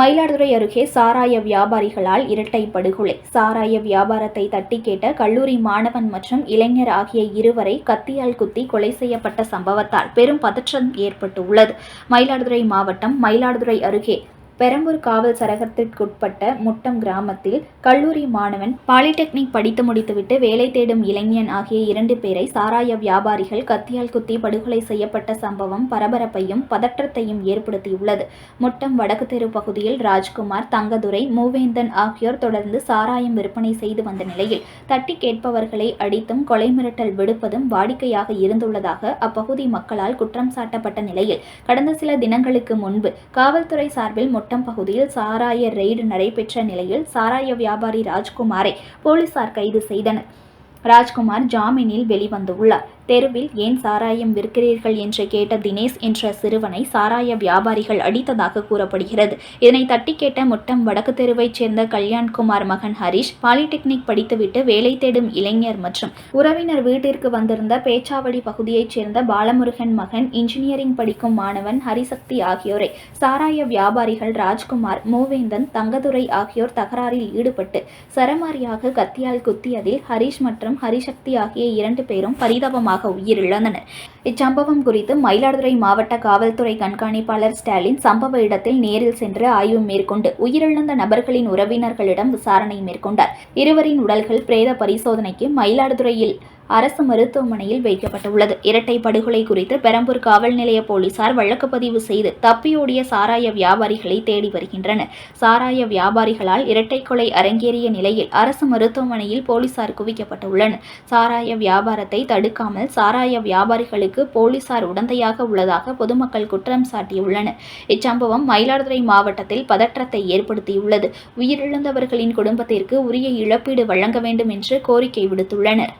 மயிலாடுதுறை அருகே சாராய வியாபாரிகளால் இரட்டை படுகொலை. சாராய வியாபாரத்தை தட்டி கேட்ட கல்லூரி மாணவன் மற்றும் இளைஞர் ஆகிய இருவரை கத்தியால் குத்தி கொலை செய்யப்பட்ட சம்பவத்தால் பெரும் பதற்றம் ஏற்பட்டுள்ளது. மயிலாடுதுறை மாவட்டம் மயிலாடுதுறை அருகே பெரம்பூர் காவல் சரகத்திற்குட்பட்ட முட்டம் கிராமத்தில் கல்லூரி மாணவன் பாலிடெக்னிக் படித்து முடித்துவிட்டு வேலை தேடும் இளைஞன் ஆகிய இரண்டு பேரை சாராய வியாபாரிகள் கத்தியால் குத்தி படுகொலை செய்யப்பட்ட சம்பவம் பரபரப்பையும் பதற்றத்தையும் ஏற்படுத்தியுள்ளது. முட்டம் வடக்கு தெரு பகுதியில் ராஜ்குமார் தங்கதுரை மூவேந்தன் ஆகியோர் தொடர்ந்து சாராயம் விற்பனை செய்து வந்த நிலையில் தட்டி கேட்பவர்களை அடித்தும் கொலை மிரட்டல் விடுப்பதும் வாடிக்கையாக இருந்துள்ளதாக அப்பகுதி மக்களால் குற்றம் சாட்டப்பட்ட நிலையில் கடந்த சில தினங்களுக்கு முன்பு காவல்துறை சார்பில் முட்டம் பகுதியில் சாராய ரெய்டு நடைபெற்ற நிலையில் சாராய வியாபாரி ராஜ்குமாரை போலீசார் கைது செய்தனர். ராஜ்குமார் ஜாமீனில் வெளிவந்துள்ளார். தெருவில் ஏன் சாராயம் விற்கிறீர்கள் என்று கேட்ட தினேஷ் என்ற சிறுவனை சாராய வியாபாரிகள் அடித்ததாக கூறப்படுகிறது. இதனை தட்டி கேட்ட முட்டம் வடக்கு தெருவைச் சேர்ந்த கல்யாண்குமார் மகன் ஹரிஷ் பாலிடெக்னிக் படித்துவிட்டு வேலை தேடும் இளைஞர் மற்றும் உறவினர் வீட்டிற்கு வந்திருந்த பேச்சாவடி பகுதியைச் சேர்ந்த பாலமுருகன் மகன் இன்ஜினியரிங் படிக்கும் மாணவன் ஹரிசக்தி ஆகியோரை சாராய வியாபாரிகள் ராஜ்குமார் மூவேந்தன் தங்கதுரை ஆகியோர் தகராறில் ஈடுபட்டு சரமாரியாக கத்தியால் குத்தியதில் ஹரிஷ் மற்றும் ஹரிசக்தி ஆகிய இரண்டு பேரும் பரிதாபமாக உயிரிழந்தனர். இச்சம்பவம் குறித்து மயிலாடுதுறை மாவட்ட காவல்துறை கண்காணிப்பாளர் ஸ்டாலின் சம்பவ இடத்தில் நேரில் சென்று ஆய்வு மேற்கொண்டு உயிரிழந்த நபர்களின் உறவினர்களிடம் விசாரணை மேற்கொண்டார். இருவரின் உடல்கள் பிரேத பரிசோதனைக்கு மயிலாடுதுறையில் அரசு மருத்துவமனையில் வைக்கப்பட்டுள்ளது. இரட்டை படுகொலை குறித்து பெரம்பூர் காவல் நிலைய போலீசார் வழக்கு பதிவு செய்து தப்பியோடிய சாராய வியாபாரிகளை தேடி வருகின்றனர். சாராய வியாபாரிகளால் இரட்டை கொலை அரங்கேறிய நிலையில் அரசு மருத்துவமனையில் போலீசார் குவிக்கப்பட்டுள்ளனர். சாராய வியாபாரத்தை தடுக்காமல் சாராய வியாபாரிகளுக்கு போலீசார் உடந்தையாக உள்ளதாக பொதுமக்கள் குற்றம் சாட்டியுள்ளனர். இச்சம்பவம் மயிலாடுதுறை மாவட்டத்தில் பதற்றத்தை ஏற்படுத்தியுள்ளது. உயிரிழந்தவர்களின் குடும்பத்திற்கு உரிய இழப்பீடு வழங்க வேண்டும் என்று கோரிக்கை விடுத்துள்ளனர்.